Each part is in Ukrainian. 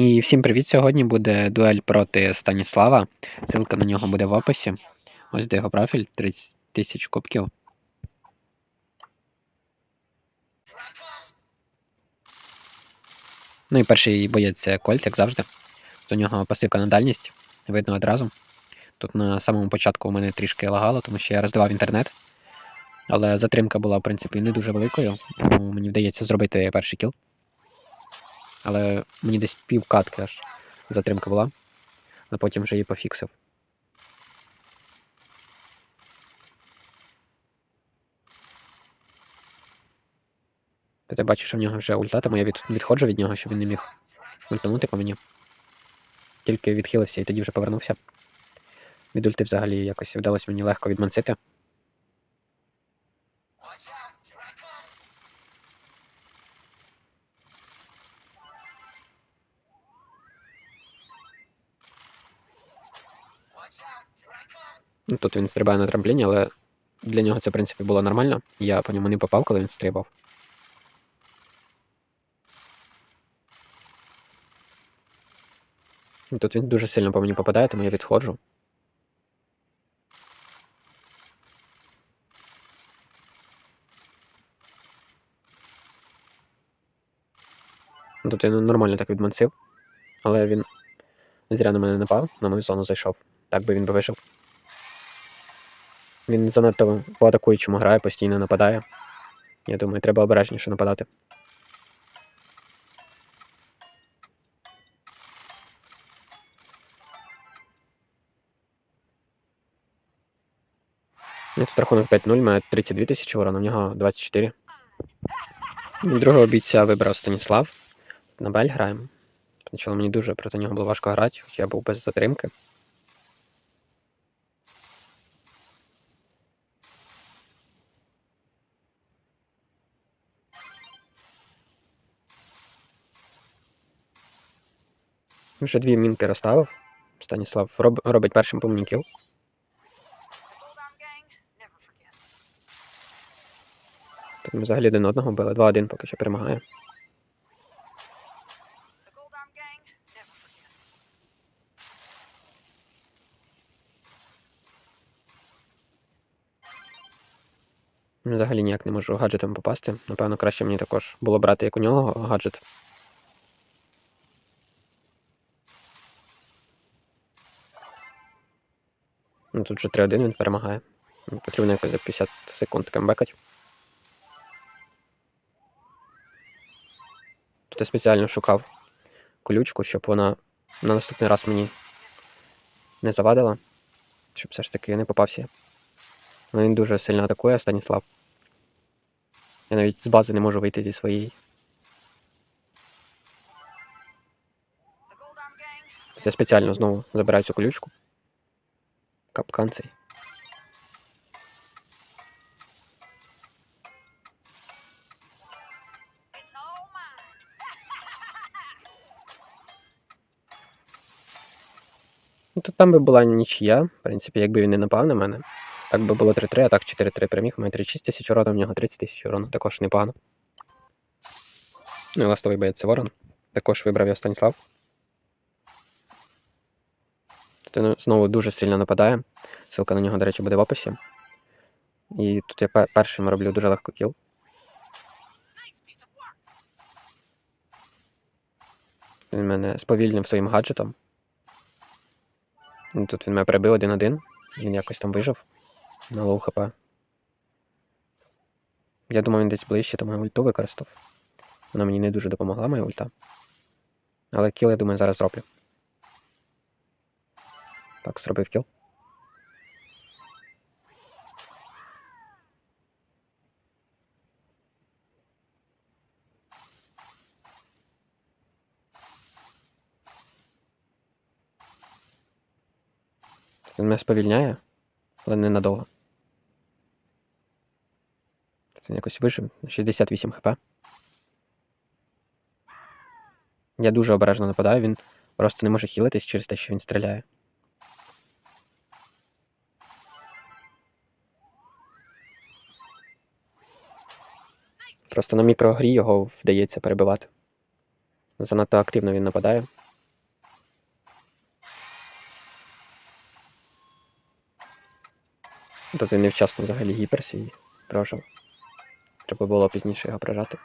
І всім привіт! Сьогодні буде дуель проти Станіслава. Ссылка на нього буде в описі. Ось де його профіль 30 тисяч кубків. Ну і перший боєць Кольт, як завжди. Тут нього пасивка на дальність, видно одразу. Тут на самому початку у мене трішки лагало, тому що я роздавав інтернет. Але затримка була, в принципі, не дуже великою, мені вдається зробити перший кіл. Але мені десь пів катки аж затримка була, але потім вже її пофіксив. Я бачу, що в нього вже ульта, тому я від, відходжу від нього, щоб він не міг ультанути по мені. Тільки відхилився і тоді вже повернувся. Від ульти взагалі якось вдалося мені легко відмансити. Тут він стрибає на трампліні, але для нього це, в принципі, було нормально. Я по ньому не попав, коли він стрибав. Ну, Тут він дуже сильно по мені попадає, тому я відходжу. Ну, Тут він нормально так відмансив, але він зря на мене напав, на мою зону зайшов. Так би він би вижив. Він занадто по атакуючому грає, постійно нападає. Я думаю, треба обережніше нападати. Тут рахунок 5-0, має 32 тисячі урона, в нього 24. І Другого бійця вибрав Станіслав. На Бель граємо. Спочатку мені дуже проти нього було важко грати, хоча я був без затримки. Вже дві мінки розставив. Станіслав роб... робить першим по мені кіл. Goldarm gang never forgets. Тут ми взагалі один одного били. 2-1 поки що перемагає. Взагалі ніяк не можу гаджетом попасти. Напевно, краще мені також було брати, як у нього гаджет. Ну, тут вже 3-1 він перемагає. Ну, Потрібно якось за 50 секунд камбекать. Тут я спеціально шукав колючку, щоб вона на наступний раз мені не завадила. Щоб все ж таки не попався. Ну, він дуже сильно атакує, Станіслав. Я навіть з бази не можу вийти зі своєї. Тут я спеціально знову забираю цю колючку. Капкан. Ну, тут там би була нічия, в принципі, якби він не напав на мене. Так би було 3-3, а так 4-3 переміг. Мене 36 тисяч урону, в нього 30 тисяч урону, також непогано. Ну і ластовий боєць ворон. Також вибрав я Станіслав. Тут знову дуже сильно нападає. Ссылка на нього, до речі, буде в описі. І тут я пе- першим роблю дуже легко кіл. Він мене сповільнив своїм гаджетом. І Тут він мене перебив один-один. Він якось там вижив на лоу хп. Я думаю, він десь ближче, тому я ульту використав. Вона мені не дуже допомогла, моя ульта. Але кіл, я думаю, зараз зроблю. Так, зробив кіл. Він мене сповільняє, але ненадовго. Він якось вижив на 68 хп. Я дуже обережно нападаю, він просто не може хілитись через те, що він стріляє. Просто на мікрогрі його вдається перебивати. Занадто активно він нападає. Та це невчасно взагалі гіперсій прожив. Треба було пізніше його прижати.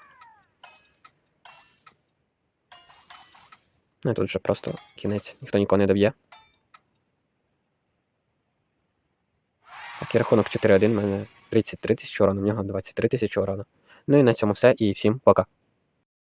Ну тут вже просто кінець, ніхто нікого не доб'є. Так, і рахунок 4-1, в мене 33 тисячі урону, в нього 23 тисячі урону. Ну і на цьому все, і всім пока.